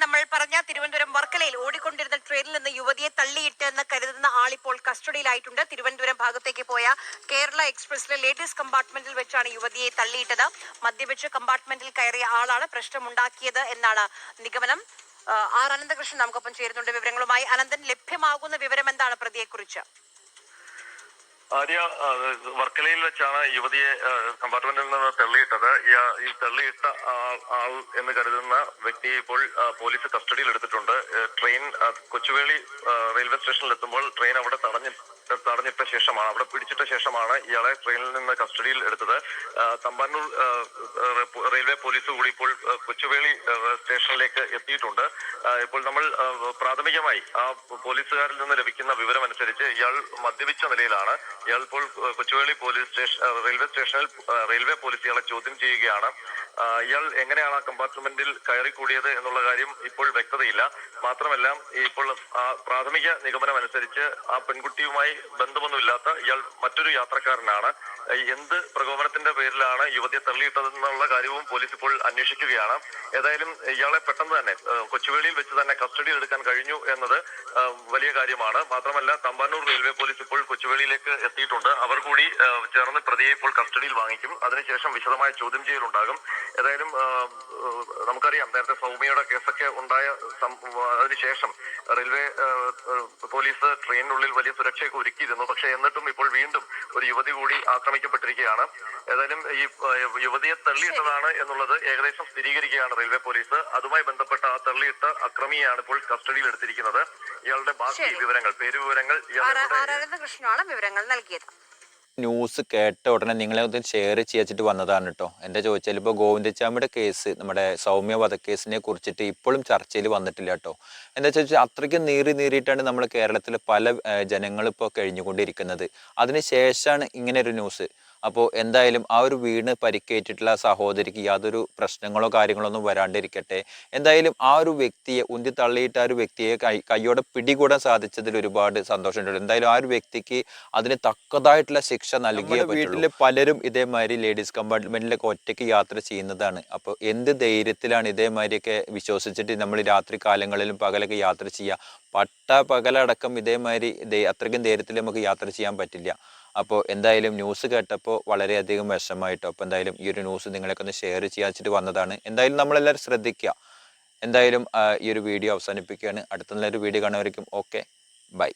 നമ്മൾ പറഞ്ഞ തിരുവനന്തപുരം വർക്കലയിൽ ഓടിക്കൊണ്ടിരുന്ന ട്രെയിനിൽ നിന്ന് യുവതിയെ തള്ളിയിട്ട് എന്ന് കരുതുന്ന ആളിപ്പോൾ കസ്റ്റഡിയിലായിട്ടുണ്ട്. തിരുവനന്തപുരം ഭാഗത്തേക്ക് പോയ കേരള എക്സ്പ്രസിലെ ലേറ്റസ്റ്റ് കമ്പാർട്ട്മെന്റിൽ വെച്ചാണ് യുവതിയെ തള്ളിയിട്ടത്. മദ്യപിച്ച് കമ്പാർട്ട്മെന്റിൽ കയറിയ ആളാണ് പ്രശ്നമുണ്ടാക്കിയത് എന്നാണ് നിഗമനം. ആർ അനന്തകൃഷ്ണൻ നമുക്കൊപ്പം ചേരുന്നുണ്ട് വിവരങ്ങളുമായി. അനന്തൻ ലഭ്യമാകുന്ന വിവരം എന്താണ് പ്രതിയെക്കുറിച്ച്? ആര്യ വർക്കലയിൽ വെച്ചാണ് യുവതിയെ കമ്പാർട്ട്മെന്റിൽ നിന്ന് തള്ളിയിട്ടത് ഈ തള്ളിയിട്ട ആൾ- എന്ന് കരുതുന്ന വ്യക്തിയെ ഇപ്പോൾ പോലീസ് കസ്റ്റഡിയിൽ എടുത്തിട്ടുണ്ട്. ട്രെയിൻ കൊച്ചുവേളി റെയിൽവേ സ്റ്റേഷനിൽ എത്തുമ്പോൾ ട്രെയിൻ അവിടെ തടഞ്ഞു തടഞ്ഞിട്ട ശേഷമാണ് അവിടെ പിടിച്ചിട്ട ശേഷമാണ് ഇയാളെ ട്രെയിനിൽ നിന്ന് കസ്റ്റഡിയിൽ എടുത്തത്. തമ്പാനൂർ റെയിൽവേ പോലീസ് കൂടി ഇപ്പോൾ കൊച്ചുവേളി സ്റ്റേഷനിലേക്ക് എത്തിയിട്ടുണ്ട്. ഇപ്പോൾ നമ്മൾ പ്രാഥമികമായി ആ പോലീസുകാരിൽ നിന്ന് ലഭിക്കുന്ന വിവരം അനുസരിച്ച് ഇയാൾ മദ്യപിച്ച നിലയിലാണ്. ഇയാൾ ഇപ്പോൾ കൊച്ചുവേളി പോലീസ് സ്റ്റേഷൻ റെയിൽവേ സ്റ്റേഷനിൽ റെയിൽവേ പോലീസ് ഇയാളെ ചോദ്യം ചെയ്യുകയാണ്. ഇയാൾ എങ്ങനെയാണ് ആ കമ്പാർട്ട്മെന്റിൽ കയറിക്കൂടിയത് എന്നുള്ള കാര്യം ഇപ്പോൾ വ്യക്തതയില്ല. മാത്രമല്ല ഇപ്പോൾ പ്രാഥമിക നിഗമനം അനുസരിച്ച് ആ പെൺകുട്ടിയുമായി ബന്ധമൊന്നുമില്ലാത്ത ഇയാൾ മറ്റൊരു യാത്രക്കാരനാണ്. എന്ത് പ്രകോപനത്തിന്റെ പേരിലാണ് യുവതിയെ തള്ളിയിട്ടതെന്നുള്ള കാര്യവും പോലീസ് ഇപ്പോൾ അന്വേഷിക്കുകയാണ്. ഏതായാലും ഇയാളെ പെട്ടെന്ന് തന്നെ കൊച്ചുവേളിയിൽ വെച്ച് തന്നെ കസ്റ്റഡിയിൽ എടുക്കാൻ കഴിഞ്ഞു എന്നത് വലിയ കാര്യമാണ്. മാത്രമല്ല തമ്പാനൂർ റെയിൽവേ പോലീസ് ഇപ്പോൾ കൊച്ചുവേളിയിലേക്ക് എത്തിയിട്ടുണ്ട്. അവർ കൂടി ചേർന്ന് പ്രതിയെ ഇപ്പോൾ കസ്റ്റഡിയിൽ വാങ്ങിക്കും. അതിനുശേഷം വിശദമായ ചോദ്യം ചെയ്യലുണ്ടാകും. ഏതായാലും നമുക്കറിയാം നേരത്തെ സൗമ്യയുടെ കേസൊക്കെ ഉണ്ടായ അതിനുശേഷം റെയിൽവേ പോലീസ് ട്രെയിനിനുള്ളിൽ വലിയ സുരക്ഷയൊക്കെ ഒരുക്കിയിരുന്നു. പക്ഷെ എന്നിട്ടും ഇപ്പോൾ വീണ്ടും ഒരു യുവതി കൂടി ആക്രമിക്കപ്പെട്ടിരിക്കുകയാണ്. ഏതായാലും ഈ യുവതിയെ തള്ളിയിട്ടതാണ് എന്നുള്ളത് ഏകദേശം സ്ഥിരീകരിക്കുകയാണ് റെയിൽവേ പോലീസ്. അതുമായി ബന്ധപ്പെട്ട ആ തള്ളിയിട്ട അക്രമിയാണ് ഇപ്പോൾ കസ്റ്റഡിയിൽ എടുത്തിരിക്കുന്നത്. ഇയാളുടെ ബാക്കി വിവരങ്ങൾ പേര് വിവരങ്ങൾ ഇയാളുടെ ആർ വിവരങ്ങൾ നൽകിയത്? ന്യൂസ് കേട്ട ഉടനെ നിങ്ങളെ ഒന്ന് ഷെയർ ചെയ്യിച്ചിട്ട് വന്നതാണ് കേട്ടോ എന്റെ ചോദിച്ചാൽ ഇപ്പോൾ ഗോവിന്ദച്ചാമിയുടെ കേസ് നമ്മുടെ സൗമ്യ വധക്കേസിനെ കുറിച്ചിട്ട് ഇപ്പോഴും ചർച്ചയിൽ വന്നിട്ടില്ല കേട്ടോ എന്താ വെച്ചാൽ അത്രയ്ക്ക് നീറി നീറിയിട്ടാണ് നമ്മൾ കേരളത്തിലെ പല ജനങ്ങൾ ഇപ്പോൾ കഴിഞ്ഞുകൊണ്ടിരിക്കുന്നത്. അതിനുശേഷമാണ് ഇങ്ങനെ ഒരു ന്യൂസ് അപ്പോൾ എന്തായാലും ആ ഒരു വീണ് പരിക്കേറ്റിട്ടുള്ള സഹോദരിക്ക് യാതൊരു പ്രശ്നങ്ങളോ കാര്യങ്ങളോ ഒന്നും വരാണ്ടിരിക്കട്ടെ. എന്തായാലും ആ ഒരു വ്യക്തിയെ ഉന്തി തള്ളിയിട്ട് ആ ഒരു വ്യക്തിയെ കൈ കൈയോടെ പിടികൂടാൻ സാധിച്ചതിൽ ഒരുപാട് സന്തോഷമുണ്ട്. എന്തായാലും ആ ഒരു വ്യക്തിക്ക് അതിന് തക്കതായിട്ടുള്ള ശിക്ഷ നൽകിയ വീട്ടിൽ പലരും ഇതേമാതിരി ലേഡീസ് കമ്പാർട്ട്മെന്റിലൊക്കെ ഒറ്റയ്ക്ക് യാത്ര ചെയ്യുന്നതാണ്. അപ്പോൾ എന്ത് ധൈര്യത്തിലാണ് ഇതേമാതിരിയൊക്കെ വിശ്വസിച്ചിട്ട് നമ്മൾ രാത്രി കാലങ്ങളിലും പകലൊക്കെ യാത്ര ചെയ്യുക? പട്ട പകലടക്കം ഇതേമാതിരി അത്രയ്ക്കും ധൈര്യത്തിൽ നമുക്ക് യാത്ര ചെയ്യാൻ പറ്റില്ല. അപ്പോൾ എന്തായാലും ന്യൂസ് കേട്ടപ്പോൾ വളരെയധികം വിഷമമായിട്ടോ. അപ്പോൾ എന്തായാലും ഈ ഒരു ന്യൂസ് നിങ്ങളൊക്കെ ഒന്ന് ഷെയർ ചെയ്യാച്ചിട്ട് വന്നതാണ്. എന്തായാലും നമ്മളെല്ലാവരും ശ്രദ്ധിക്കുക എന്തായാലും ഈ ഒരു വീഡിയോ അവസാനിപ്പിക്കുകയാണ്. അടുത്ത നല്ലൊരു വീഡിയോ കാണുമായിരിക്കും ഓക്കെ ബൈ